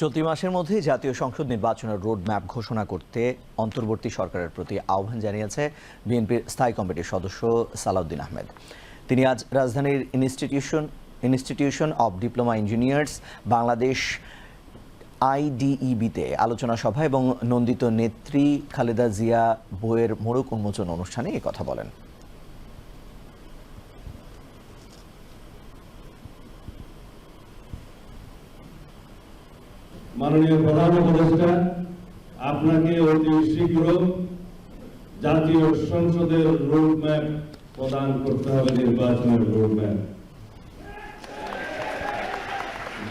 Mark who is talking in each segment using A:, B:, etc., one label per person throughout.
A: চলতি মাসের মধ্যে জাতীয় সংসদ নির্বাচনের রোডম্যাপ ঘোষণা করতে অন্তর্বর্তী সরকারের প্রতি আহ্বান জানিয়েছে বিএনপির স্থায়ী কমিটির সদস্য সালাউদ্দিন আহমেদ তিনি আজ রাজধানীর institution institution of diploma engineers Bangladesh আইডিইবিতে আলোচনা সভা এবং নন্দিত নেত্রী খালেদা জিয়া বইয়ের মোড়ক উন্মোচন অনুষ্ঠানে কথা বলেন
B: মাননীয় প্রধান উপদেষ্টা আপনাকে অতি শীঘ্র জাতীয় সংসদের রোডম্যাপ প্রদান করতে হবে নির্বাচনের রোডম্যাপ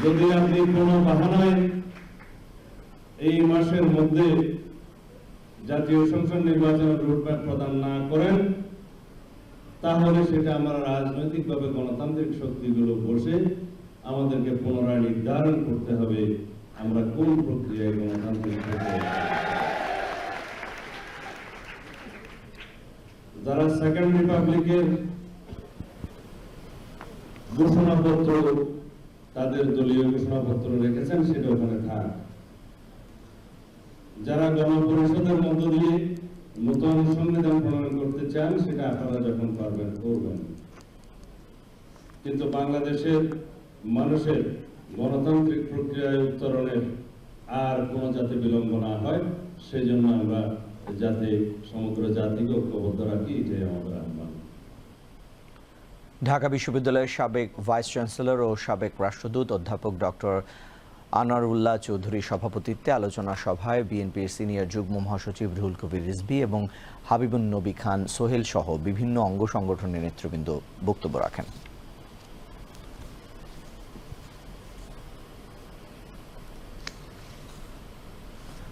B: যদি আপনি কোনো বাহানায় এই মাসের মধ্যে জাতীয় সংসদ নির্বাচনের রোডম্যাপ প্রদান না করেন তাহলে সেটা আমরা রাজনৈতিকভাবে গণতান্ত্রিক শক্তিগুলো বসে আমাদেরকে পুনরায় নির্ধারণ করতে হবে আমরা কোন প্রক্রিয়া এবং গণতান্ত্রিক যারা সেকেন্ড রিপাবলিকের ঘোষণাপত্র তাদের দলীয় ঘোষণাপত্র রেখেছেন সেটা ওখানে থাক যারা গণপরিষদের মধ্য দিয়ে নতুন সংবিধান প্রণয়ন করতে চান সেটা আপনারা যখন পারবেন করবেন কিন্তু বাংলাদেশের মানুষের গণতান্ত্রিক প্রক্রিয়ায় উত্তরণের আর কোনো যাতে বিলম্ব না হয় সেই জন্য আমরা যাতে সমগ্র জাতিকে ঐক্যবদ্ধ রাখি এটাই আমাদের আহ্বান
A: ঢাকা বিশ্ববিদ্যালয়ের সাবেক ভাইস চ্যান্সেলর ও সাবেক রাষ্ট্রদূত অধ্যাপক ডক্টর আনোয়ারুল্লাহ চৌধুরী সভাপতিত্বে আলোচনা সভায় বিএনপির সিনিয়র যুগ্ম মহাসচিব রুহুল কবির রিজবি এবং হাবিবুন নবী খান সোহেল সহ বিভিন্ন অঙ্গ সংগঠনের নেতৃবৃন্দ বক্তব্য রাখেন